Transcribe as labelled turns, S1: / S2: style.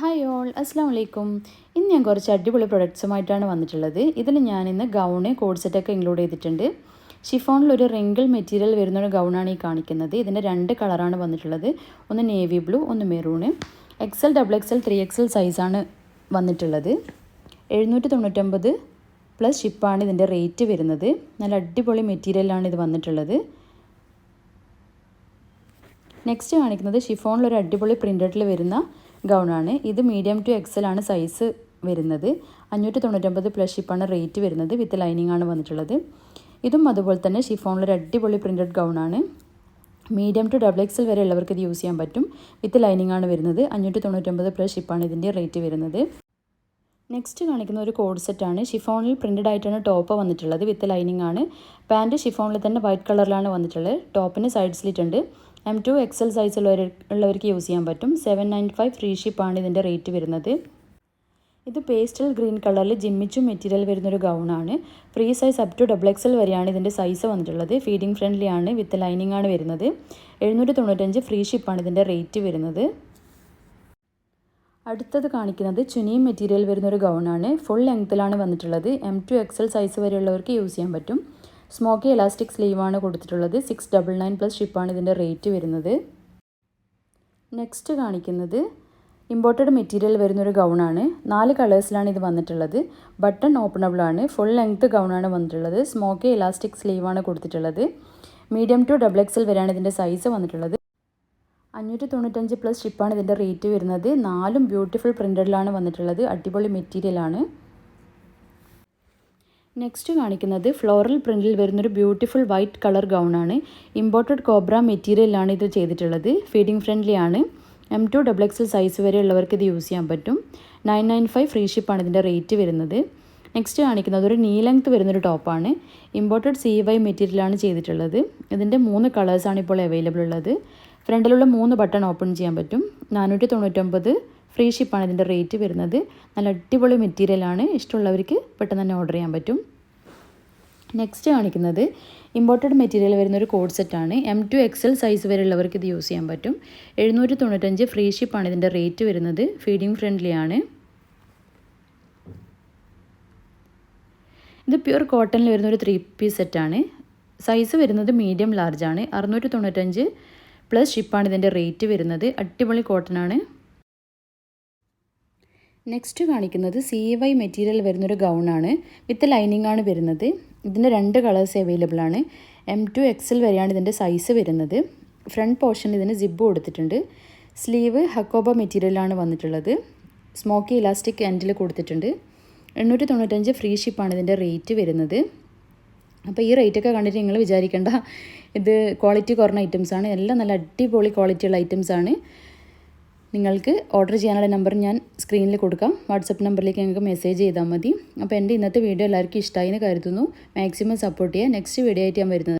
S1: Hi all അസ്സാം വലൈക്കും ഇന്ന് ഞാൻ കുറച്ച് അടിപൊളി പ്രൊഡക്ട്സുമായിട്ടാണ് വന്നിട്ടുള്ളത്. ഇതിൽ ഞാൻ ഇന്ന് ഗൗണ് കോഡ് സെറ്റൊക്കെ ഇൻക്ലൂഡ് ചെയ്തിട്ടുണ്ട്. ഷിഫോണിൽ ഒരു റിങ്കിൾ മെറ്റീരിയൽ വരുന്ന ഒരു ഗൗണാണ് ഈ കാണിക്കുന്നത്. ഇതിന്റെ രണ്ട് കളറാണ് വന്നിട്ടുള്ളത്. ഒന്ന് നേവി ബ്ലൂ ഒന്ന് maroon XL double XL three XL സൈസാണ് വന്നിട്ടുള്ളത്. എഴുന്നൂറ്റി തൊണ്ണൂറ്റൊമ്പത് പ്ലസ് ഷിപ്പാണ് ഇതിന്റെ റേറ്റ് വരുന്നത്. നല്ല അടിപൊളി മെറ്റീരിയലാണ് ഇത് വന്നിട്ടുള്ളത്. നെക്സ്റ്റ് കാണിക്കുന്നത് ഷിഫോണിൽ ഒരു അടിപൊളി പ്രിന്റഡിൽ വരുന്ന ഗൗണാണ് ഇത് മീഡിയം ടു എക്സൽ ആണ് സൈസ് വരുന്നത്. അഞ്ഞൂറ്റി തൊണ്ണൂറ്റൊമ്പത് പ്ലസ് ഷിപ്പാണ് റേറ്റ് വരുന്നത്. വിത്ത് ലൈനിങ് ആണ് വന്നിട്ടുള്ളത്. ഇതും അതുപോലെ തന്നെ ഷിഫോണിൽ ഒരു അടിപൊളി പ്രിന്റഡ് ഗൗണാണ് മീഡിയം ടു ഡബിൾ എക്സൽ വരെ ഉള്ളവർക്ക് ഇത് യൂസ് ചെയ്യാൻ പറ്റും. വിത്ത് ലൈനിങ് ആണ് വരുന്നത്. അഞ്ഞൂറ്റി തൊണ്ണൂറ്റൊമ്പത് പ്ലസ് ഷിപ്പാണ് ഇതിന്റെ റേറ്റ് വരുന്നത്. നെക്സ്റ്റ് കാണിക്കുന്ന ഒരു കോഡ് സെറ്റാണ് ഷിഫോണിൽ പ്രിന്റഡ് ആയിട്ടാണ് ടോപ്പ് വന്നിട്ടുള്ളത്. വിത്ത് ലൈനിങ് ആണ്. പാന്റ് ഷിഫോണിൽ തന്നെ വൈറ്റ് കളറിലാണ് വന്നിട്ടുള്ളത്. ടോപ്പിന് സൈഡ് സ്ലിറ്റ് ഉണ്ട് എം ടു എക്സൽ സൈസ് ഉള്ളവർ ഉള്ളവർക്ക് യൂസ് ചെയ്യാൻ പറ്റും. സെവൻ നയന്റി ഫൈവ് ഫ്രീ ഷിപ്പാണ് ഇതിന്റെ റേറ്റ് വരുന്നത്. ഇത് പേസ്റ്റൽ ഗ്രീൻ കളറിൽ ജിമ്മിച്ചു മെറ്റീരിയൽ വരുന്നൊരു ഗൗണാണ് free size up to double XL വരെയാണ് ഇതിന്റെ സൈസ് വന്നിട്ടുള്ളത്. ഫീഡിംഗ് ഫ്രണ്ട്ലി ആണ് വിത്ത് ലൈനിങ് ആണ് വരുന്നത്. എഴുന്നൂറ്റി തൊണ്ണൂറ്റഞ്ച് ഫ്രീ ഷിപ്പാണ് ഇതിന്റെ റേറ്റ് വരുന്നത്. അടുത്തത് കാണിക്കുന്നത് ചുനിയും മെറ്റീരിയൽ വരുന്നൊരു ഗൗണാണ് ഫുൾ ലെങ്ത്തിലാണ് വന്നിട്ടുള്ളത്. എം ടു എക്സൽ സൈസ് വരെയുള്ളവർക്ക് യൂസ് ചെയ്യാൻ പറ്റും. സ്മോക്കി എലാസ്റ്റിക് സ്ലീവാണ് കൊടുത്തിട്ടുള്ളത്. സിക്സ് ഡബിൾ നയൻ പ്ലസ് ഷിപ്പാണ് ഇതിന്റെ റേറ്റ് വരുന്നത്. നെക്സ്റ്റ് കാണിക്കുന്നത് ഇമ്പോർട്ടഡ് മെറ്റീരിയൽ വരുന്നൊരു ഗൗണാണ് നാല് കളേഴ്സിലാണ് ഇത് വന്നിട്ടുള്ളത്. ബട്ടൺ ഓപ്പണബിൾ ആണ്. ഫുൾ ലെങ്ത്ത് ഗൗണാണ് വന്നിട്ടുള്ളത്. സ്മോക്കി എലാസ്റ്റിക് സ്ലീവാണ് കൊടുത്തിട്ടുള്ളത്. മീഡിയം ടു ഡബിൾ എക്സൽ വരെയാണ് ഇതിന്റെ സൈസ് വന്നിട്ടുള്ളത്. അഞ്ഞൂറ്റി തൊണ്ണൂറ്റഞ്ച് പ്ലസ് ഷിപ്പാണ് ഇതിന്റെ റേറ്റ് വരുന്നത്. നാലും ബ്യൂട്ടിഫുൾ പ്രിന്റഡിലാണ് വന്നിട്ടുള്ളത്. അടിപൊളി മെറ്റീരിയലാണ് നെക്സ്റ്റ് കാണിക്കുന്നത് ഫ്ലോറൽ പ്രിന്റിൽ വരുന്നൊരു ബ്യൂട്ടിഫുൾ വൈറ്റ് കളർ ഗൗണാണ് ഇമ്പോർട്ടഡ് കോബ്ര മെറ്റീരിയലാണ് ഇത് ചെയ്തിട്ടുള്ളത്. ഫീഡിംഗ് ഫ്രണ്ട്ലി ആണ്. M to double X L size വരെ ഉള്ളവർക്ക് ഇത് യൂസ് ചെയ്യാൻ പറ്റും. നയൻ നയൻ ഫൈവ് ഫ്രീ ഷിപ്പാണ് ഇതിന്റെ റേറ്റ് വരുന്നത്. നെക്സ്റ്റ് കാണിക്കുന്നത് ഒരു നീ ലെങ്ത് വരുന്നൊരു ടോപ്പാണ് ഇമ്പോർട്ടഡ് സി വൈ മെറ്റീരിയലാണ് ചെയ്തിട്ടുള്ളത്. ഇതിന്റെ മൂന്ന് കളേഴ്സാണ് ഇപ്പോൾ അവൈലബിൾ ഉള്ളത്. ഫ്രണ്ടിലുള്ള മൂന്ന് ബട്ടൺ ഓപ്പൺ ചെയ്യാൻ പറ്റും. നാനൂറ്റി തൊണ്ണൂറ്റൊമ്പത് ഫ്രീ ഷിപ്പാണ് ഇതിന്റെ റേറ്റ് വരുന്നത്. നല്ല അടിപൊളി മെറ്റീരിയലാണ് ഇഷ്ടമുള്ളവർക്ക് പെട്ടെന്ന് തന്നെ ഓർഡർ ചെയ്യാൻ പറ്റും. നെക്സ്റ്റ് കാണിക്കുന്നത് ഇമ്പോർട്ടഡ് മെറ്റീരിയൽ വരുന്ന ഒരു കോഡ് സെറ്റാണ് എം ടു എക്സൽ സൈസ് വരെയുള്ളവർക്ക് ഇത് യൂസ് ചെയ്യാൻ പറ്റും. എഴുന്നൂറ്റി തൊണ്ണൂറ്റഞ്ച് ഫ്രീ ഷിപ്പാണ് ഇതിന്റെ റേറ്റ് വരുന്നത്. ഫീഡിങ് ഫ്രണ്ട്ലി ആണ്. ഇത് പ്യുർ കോട്ടണിൽ വരുന്ന ഒരു ത്രീ പീസ് സെറ്റാണ് സൈസ് വരുന്നത് മീഡിയം ലാർജ് ആണ്. അറുന്നൂറ്റി തൊണ്ണൂറ്റഞ്ച് പ്ലസ് ഷിപ്പാണ് ഇതിന്റെ റേറ്റ് വരുന്നത്. അടിപൊളി കോട്ടൺ ആണ്. നെക്സ്റ്റ് കാണിക്കുന്നത് സി വൈ മെറ്റീരിയൽ വരുന്നൊരു ഗൗണാണ് വിത്ത് ലൈനിങ് ആണ് വരുന്നത്. ഇതിന്റെ രണ്ട് കളേഴ്സ് അവൈലബിൾ ആണ്. എം ടു എക്സൽ വരെയാണ് ഇതിന്റെ സൈസ് വരുന്നത്. ഫ്രണ്ട് പോർഷൻ ഇതിന് സിബ് കൊടുത്തിട്ടുണ്ട്. സ്ലീവ് ഹക്കോബ മെറ്റീരിയലാണ് വന്നിട്ടുള്ളത്. സ്മോക്കി ഇലാസ്റ്റിക് എൻഡിൽ കൊടുത്തിട്ടുണ്ട്. എണ്ണൂറ്റി തൊണ്ണൂറ്റഞ്ച് ഫ്രീ ഷിപ്പാണ് ഇതിന്റെ റേറ്റ് വരുന്നത്. അപ്പോൾ ഈ റേറ്റൊക്കെ കണ്ടിട്ട് നിങ്ങൾ വിചാരിക്കേണ്ട. ഇത് ക്വാളിറ്റി കുറഞ്ഞ ഐറ്റംസ് ആണ്. എല്ലാം നല്ല അടിപൊളി ക്വാളിറ്റിയുള്ള ഐറ്റംസാണ് നിങ്ങൾക്ക് ഓർഡർ ചെയ്യാനുള്ള നമ്പർ ഞാൻ സ്ക്രീനിൽ കൊടുക്കാം. വാട്സപ്പ് നമ്പറിലേക്ക് ഞങ്ങൾക്ക് മെസ്സേജ് ചെയ്താൽ മതി. അപ്പോൾ എന്റെ ഇന്നത്തെ വീഡിയോ എല്ലാവർക്കും ഇഷ്ടമായി എന്ന് കരുതുന്നു. മാക്സിമം സപ്പോർട്ട് ചെയ്യുക. നെക്സ്റ്റ് വീഡിയോ ആയിട്ട് ഞാൻ വരുന്നത്